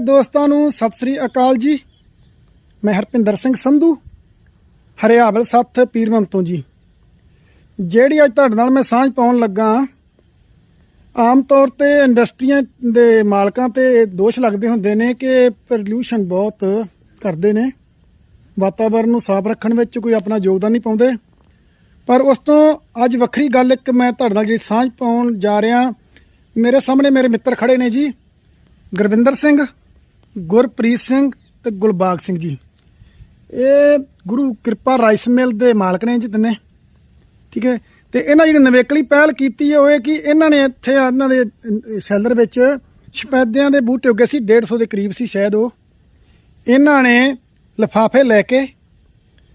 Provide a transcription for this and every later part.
ਦੋਸਤਾਂ ਨੂੰ ਸਤਿ ਸ੍ਰੀ ਅਕਾਲ ਜੀ। ਮੈਂ ਹਰਪਿੰਦਰ ਸਿੰਘ ਸੰਧੂ ਹਰਿਆਵਲ ਸੱਥ ਪੀਰਵੰਤ ਤੋਂ ਜੀ। ਜਿਹੜੀ ਅੱਜ ਤੁਹਾਡੇ ਨਾਲ ਮੈਂ ਸਾਂਝ ਪਾਉਣ ਲੱਗਾ ਆਮ ਤੌਰ ਤੇ ਇੰਡਸਟਰੀਆਂ ਦੇ ਮਾਲਕਾਂ ਤੇ ਦੋਸ਼ ਲੱਗਦੇ ਹੁੰਦੇ ਨੇ ਕਿ ਪੋਲਿਊਸ਼ਨ ਬਹੁਤ ਕਰਦੇ ਨੇ। ਵਾਤਾਵਰਣ ਨੂੰ ਸਾਫ਼ ਰੱਖਣ ਵਿੱਚ ਕੋਈ ਆਪਣਾ ਯੋਗਦਾਨ ਨਹੀਂ ਪਾਉਂਦੇ। ਪਰ ਉਸ ਤੋਂ ਅੱਜ ਵੱਖਰੀ ਗੱਲ ਇੱਕ ਮੈਂ ਤੁਹਾਡੇ ਨਾਲ ਜਿਹੜੀ ਸਾਂਝ ਪਾਉਣ ਜਾ ਰਿਹਾ, ਮੇਰੇ ਸਾਹਮਣੇ ਮੇਰੇ ਮਿੱਤਰ ਖੜੇ ਨੇ ਜੀ। ਗੁਰਵਿੰਦਰ ਸਿੰਘ ਗੁਰਪ੍ਰੀਤ ਸਿੰਘ ਤੇ ਗੁਲਬਾਗ ਸਿੰਘ ਜੀ। ਇਹ ਗੁਰੂ ਕਿਰਪਾ ਰਾਈਸ ਮਿਲ ਦੇ ਮਾਲਕ ਨੇ ਜੀ ਤਿੰਨੇ। ਠੀਕ ਹੈ? ਤੇ ਇਹਨਾਂ ਜਿਹੜੀ ਨਵੇਕਲੀ ਪਹਿਲ ਕੀਤੀ ਹੈ, ਉਹ ਇਹ ਕਿ ਇਹਨਾਂ ਨੇ ਇੱਥੇ ਇਹਨਾਂ ਦੇ ਸ਼ੈਲਰ ਵਿੱਚ ਸ਼ਪੈਦਿਆਂ ਦੇ ਬੂਟੇ ਉੱਗੇ ਸੀ 150 ਦੇ ਕਰੀਬ ਸੀ ਸ਼ਾਇਦ ਉਹ। ਇਹਨਾਂ ਨੇ ਲਫਾਫੇ ਲੈ ਕੇ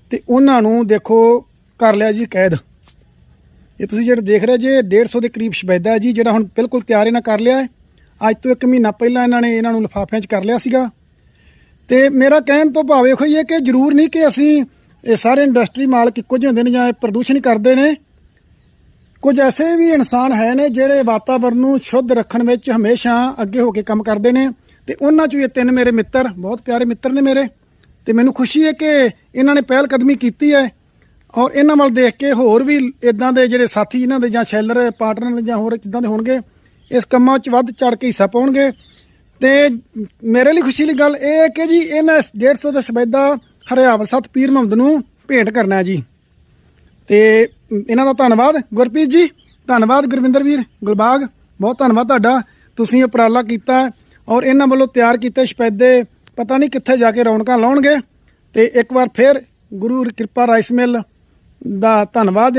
ਤੇ ਉਹਨਾਂ ਨੂੰ ਦੇਖੋ ਕਰ ਲਿਆ ਜੀ ਕੈਦ। ਇਹ ਤੁਸੀਂ ਜਿਹੜੇ ਦੇਖ ਰਹੇ ਜੇ 150 ਦੇ ਕਰੀਬ ਸ਼ਪੈਦਾ ਜੀ, ਜਿਹੜਾ ਹੁਣ ਬਿਲਕੁਲ ਤਿਆਰ ਇਹਨਾਂ ਕਰ ਲਿਆ ਹੈ। ਅੱਜ ਤੋਂ ਇੱਕ ਮਹੀਨਾ ਪਹਿਲਾਂ ਇਹਨਾਂ ਨੇ ਇਹਨਾਂ ਨੂੰ ਲਿਫਾਫਿਆਂ 'ਚ ਕਰ ਲਿਆ ਸੀਗਾ। ਤੇ ਮੇਰਾ ਕਹਿਣ ਤੋਂ ਭਾਵ ਇਹੋ ਹੀ ਹੈ ਕਿ ਜ਼ਰੂਰ ਨਹੀਂ ਕਿ ਅਸੀਂ ਇਹ ਸਾਰੇ ਇੰਡਸਟਰੀ ਮਾਲਕ ਇੱਕੋ ਜਿਹੇ ਹੁੰਦੇ ਨੇ ਜਾਂ ਇਹ ਪ੍ਰਦੂਸ਼ਣ ਕਰਦੇ ਨੇ। ਕੁਝ ਐਸੇ ਵੀ ਇਨਸਾਨ ਹੈ ਨੇ ਜਿਹੜੇ ਵਾਤਾਵਰਨ ਨੂੰ ਸ਼ੁੱਧ ਰੱਖਣ ਵਿੱਚ ਹਮੇਸ਼ਾ ਅੱਗੇ ਹੋ ਕੇ ਕੰਮ ਕਰਦੇ ਨੇ ਤੇ ਉਹਨਾਂ ਚੋਂ ਇਹ ਤਿੰਨ ਮੇਰੇ ਮਿੱਤਰ, ਬਹੁਤ ਪਿਆਰੇ ਮਿੱਤਰ ਨੇ ਮੇਰੇ। ਤੇ ਮੈਨੂੰ ਖੁਸ਼ੀ ਹੈ ਕਿ ਇਹਨਾਂ ਨੇ ਪਹਿਲ ਕਦਮੀ ਕੀਤੀ ਹੈ ਔਰ ਇਹਨਾਂ ਵੱਲ ਦੇਖ ਕੇ ਹੋਰ ਵੀ ਇਦਾਂ ਦੇ ਜਿਹੜੇ ਸਾਥੀ ਇਹਨਾਂ ਦੇ ਜਾਂ ਸ਼ੈਲਰ, ਪਾਰਟਨਰ ਜਾਂ ਹੋਰ ਕਿਦਾਂ ਦੇ ਹੋਣਗੇ ਇਸ ਕੰਮਾਂ 'ਚ ਵੱਧ ਚੜ ਕੇ ਹਿੱਸਾ ਪਾਉਣਗੇ। ਤੇ ਮੇਰੇ ਲਈ ਖੁਸ਼ੀ ਦੀ ਗੱਲ ਇਹ ਹੈ ਕਿ ਜੀ ਇਹਨਾਂ 150 ਦਾ ਸਬੈਦਾ ਹਰਿਆਵਲ ਸਤ ਪੀਰ ਮੁਹੰਮਦ ਨੂੰ ਭੇਂਟ ਕਰਨਾ ਜੀ। ਤੇ ਇਹਨਾਂ ਦਾ ਧੰਨਵਾਦ। ਗੁਰਪ੍ਰੀਤ ਜੀ, ਧੰਨਵਾਦ ਗੁਰਵਿੰਦਰ ਵੀਰ ਗੁਲਬਾਗ, ਬਹੁਤ ਧੰਨਵਾਦ ਤੁਹਾਡਾ। ਤੁਸੀਂ ਉਪਰਾਲਾ ਕੀਤਾ ਔਰ ਇਹਨਾਂ ਵੱਲੋਂ ਤਿਆਰ ਕੀਤੇ ਸਪੈਦੇ ਪਤਾ ਨਹੀਂ ਕਿੱਥੇ ਜਾ ਕੇ ਰੌਣਕਾਂ ਲਾਉਣਗੇ। ਤੇ ਇੱਕ ਵਾਰ ਫਿਰ ਗੁਰੂ ਕਿਰਪਾ ਰਾਈਸ ਮਿਲ ਦਾ ਧੰਨਵਾਦ।